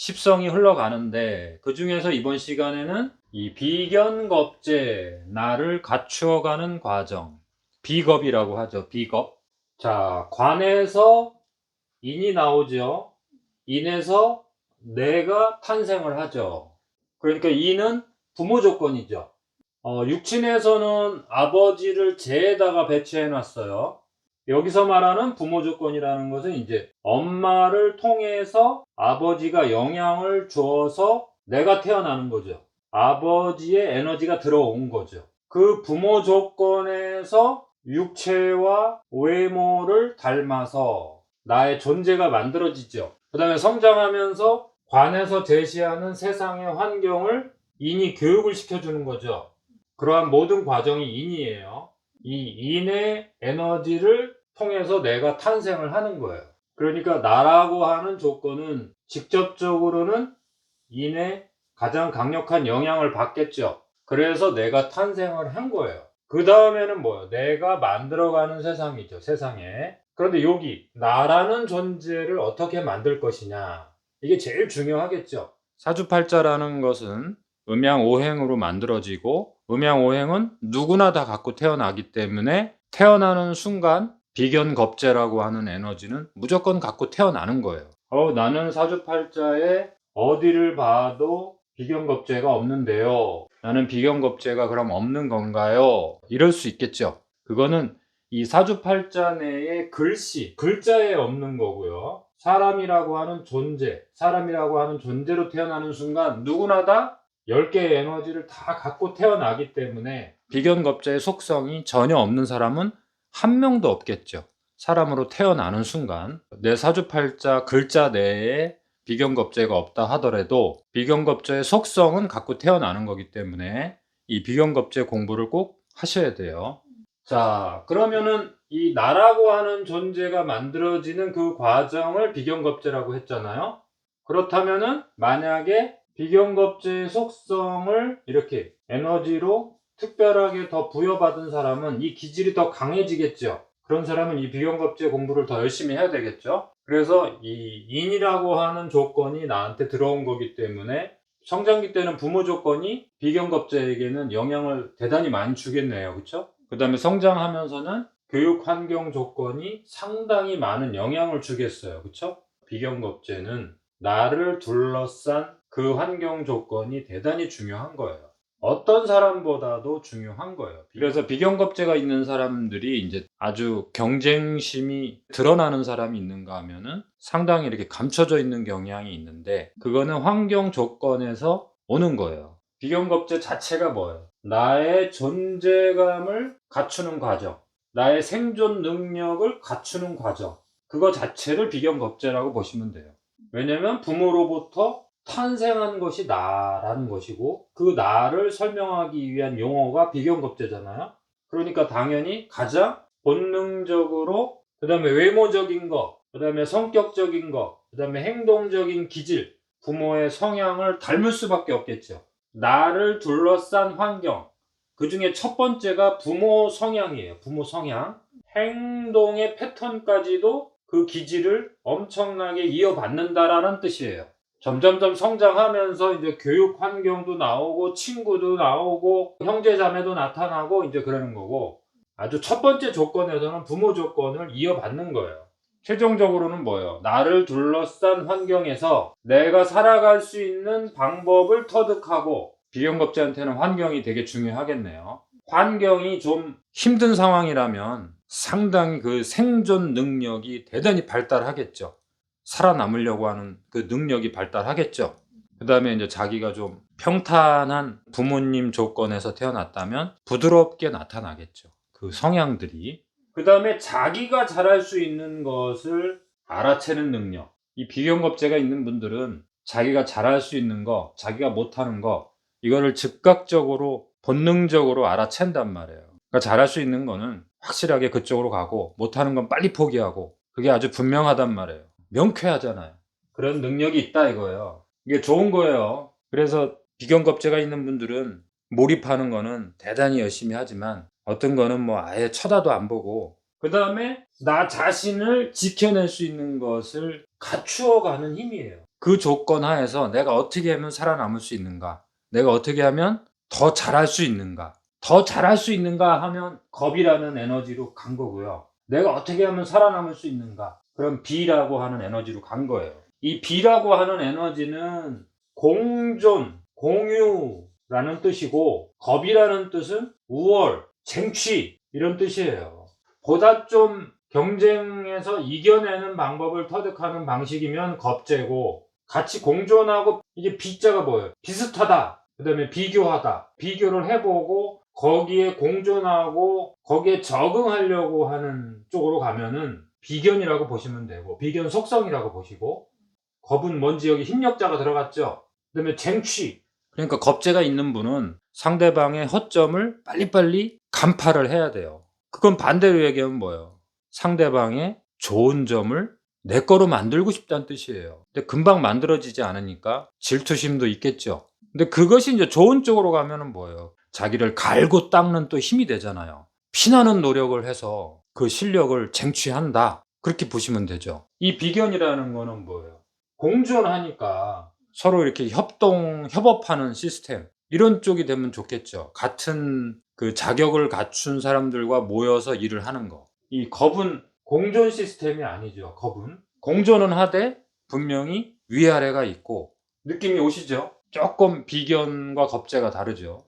십성이 흘러가는데 그 중에서 이번 시간에는 이 비견겁제 나를 갖추어가는 과정. 비겁이라고 하죠 비겁. 자 관에서 인이 나오죠. 인에서 내가 탄생을 하죠. 그러니까 인은 부모 조건이죠. 어, 육친에서는 아버지를 재에다가 배치해 놨어요 여기서 말하는 부모 조건이라는 것은 이제 엄마를 통해서 아버지가 영향을 주어서 내가 태어나는 거죠. 아버지의 에너지가 들어온 거죠. 그 부모 조건에서 육체와 외모를 닮아서 나의 존재가 만들어지죠. 그 다음에 성장하면서 관에서 제시하는 세상의 환경을 인이 교육을 시켜주는 거죠. 그러한 모든 과정이 인이에요. 이 인의 에너지를 통해서 내가 탄생을 하는 거예요. 그러니까 나라고 하는 조건은 직접적으로는 인의 가장 강력한 영향을 받겠죠. 그래서 내가 탄생을 한 거예요. 그 다음에는 뭐예요? 내가 만들어가는 세상이죠. 세상에. 그런데 여기 나라는 존재를 어떻게 만들 것이냐. 이게 제일 중요하겠죠. 사주팔자라는 것은 음양오행으로 만들어지고 음양오행은 누구나 다 갖고 태어나기 때문에 태어나는 순간 비견겁제라고 하는 에너지는 무조건 갖고 태어나는 거예요. 어, 나는 사주팔자에 어디를 봐도 비견겁제가 없는데요. 나는 비견겁제가 그럼 없는 건가요? 이럴 수 있겠죠. 그거는 이 사주팔자 내의 글씨, 글자에 없는 거고요. 사람이라고 하는 존재, 사람이라고 하는 존재로 태어나는 순간 누구나 다 10개의 에너지를 다 갖고 태어나기 때문에 비견겁제의 속성이 전혀 없는 사람은 한 명도 없겠죠. 사람으로 태어나는 순간 내 사주팔자 글자 내에 비견겁제가 없다 하더라도 비견겁제의 속성은 갖고 태어나는 거기 때문에 이 비견겁제 공부를 꼭 하셔야 돼요. 자, 그러면은 이 나라고 하는 존재가 만들어지는 그 과정을 비견겁제라고 했잖아요. 그렇다면은 만약에 비견겁제의 속성을 이렇게 에너지로 특별하게 더 부여받은 사람은 이 기질이 더 강해지겠죠. 그런 사람은 이 비견겁제 공부를 더 열심히 해야 되겠죠. 그래서 이 인이라고 하는 조건이 나한테 들어온 거기 때문에 성장기 때는 부모 조건이 비견겁제에게는 영향을 대단히 많이 주겠네요. 그렇죠? 그 다음에 성장하면서는 교육 환경 조건이 상당히 많은 영향을 주겠어요. 그렇죠? 비견겁제는 나를 둘러싼 그 환경 조건이 대단히 중요한 거예요. 어떤 사람보다도 중요한 거예요. 그래서 비견겁제가 있는 사람들이 이제 아주 경쟁심이 드러나는 사람이 있는가 하면은 상당히 이렇게 감춰져 있는 경향이 있는데 그거는 환경 조건에서 오는 거예요. 비견겁제 자체가 뭐예요? 나의 존재감을 갖추는 과정, 나의 생존 능력을 갖추는 과정, 그거 자체를 비견겁제라고 보시면 돼요. 왜냐면 부모로부터 탄생한 것이 나라는 것이고 그 나를 설명하기 위한 용어가 비견겁제잖아요. 그러니까 당연히 가장 본능적으로 그 다음에 외모적인 것, 그 다음에 성격적인 것, 그 다음에 행동적인 기질, 부모의 성향을 닮을 수밖에 없겠죠. 나를 둘러싼 환경, 그 중에 첫 번째가 부모 성향이에요. 부모 성향. 행동의 패턴까지도 그 기질을 엄청나게 이어받는다라는 뜻이에요. 점점점 성장하면서 이제 교육 환경도 나오고 친구도 나오고 형제 자매도 나타나고 이제 그러는 거고 아주 첫 번째 조건에서는 부모 조건을 이어받는 거예요. 최종적으로는 뭐예요? 나를 둘러싼 환경에서 내가 살아갈 수 있는 방법을 터득하고 비견겁제한테는 환경이 되게 중요하겠네요. 환경이 좀 힘든 상황이라면 상당히 그 생존 능력이 대단히 발달하겠죠. 살아남으려고 하는 그 능력이 발달하겠죠. 그 다음에 이제 자기가 좀 평탄한 부모님 조건에서 태어났다면 부드럽게 나타나겠죠. 그 성향들이. 그 다음에 자기가 잘할 수 있는 것을 알아채는 능력. 이 비견겁제가 있는 분들은 자기가 잘할 수 있는 거, 자기가 못하는 거, 이거를 즉각적으로 본능적으로 알아챈단 말이에요. 그러니까 잘할 수 있는 거는 확실하게 그쪽으로 가고 못하는 건 빨리 포기하고 그게 아주 분명하단 말이에요. 명쾌하잖아요. 그런 능력이 있다 이거예요. 이게 좋은 거예요. 그래서 비견겁제가 있는 분들은 몰입하는 거는 대단히 열심히 하지만 어떤 거는 뭐 아예 쳐다도 안 보고 그 다음에 나 자신을 지켜낼 수 있는 것을 갖추어가는 힘이에요. 그 조건 하에서 내가 어떻게 하면 살아남을 수 있는가? 내가 어떻게 하면 더 잘할 수 있는가? 더 잘할 수 있는가 하면 겁이라는 에너지로 간 거고요. 내가 어떻게 하면 살아남을 수 있는가? 그럼 B라고 하는 에너지로 간 거예요. 이 B라고 하는 에너지는 공존, 공유라는 뜻이고 겁이라는 뜻은 우월, 쟁취 이런 뜻이에요. 보다 좀 경쟁에서 이겨내는 방법을 터득하는 방식이면 겁재고 같이 공존하고 이게 B자가 뭐예요? 비슷하다. 그 다음에 비교하다. 비교를 해보고 거기에 공존하고 거기에 적응하려고 하는 쪽으로 가면은 비견이라고 보시면 되고 비견 속성이라고 보시고 겁은 뭔지 여기 힘력자가 들어갔죠. 그 다음에 쟁취. 그러니까 겁재가 있는 분은 상대방의 허점을 빨리빨리 간파를 해야 돼요. 그건 반대로 얘기하면 뭐예요? 상대방의 좋은 점을 내 거로 만들고 싶다는 뜻이에요. 근데 금방 만들어지지 않으니까 질투심도 있겠죠. 근데 그것이 이제 좋은 쪽으로 가면은 뭐예요? 자기를 갈고 닦는 또 힘이 되잖아요. 피나는 노력을 해서 그 실력을 쟁취한다. 그렇게 보시면 되죠. 이 비견이라는 거는 뭐예요? 공존하니까 서로 이렇게 협동, 협업하는 시스템. 이런 쪽이 되면 좋겠죠. 같은 그 자격을 갖춘 사람들과 모여서 일을 하는 거. 이 겁은 공존 시스템이 아니죠. 겁은. 공존은 하되 분명히 위아래가 있고 느낌이 오시죠? 조금 비견과 겁재가 다르죠.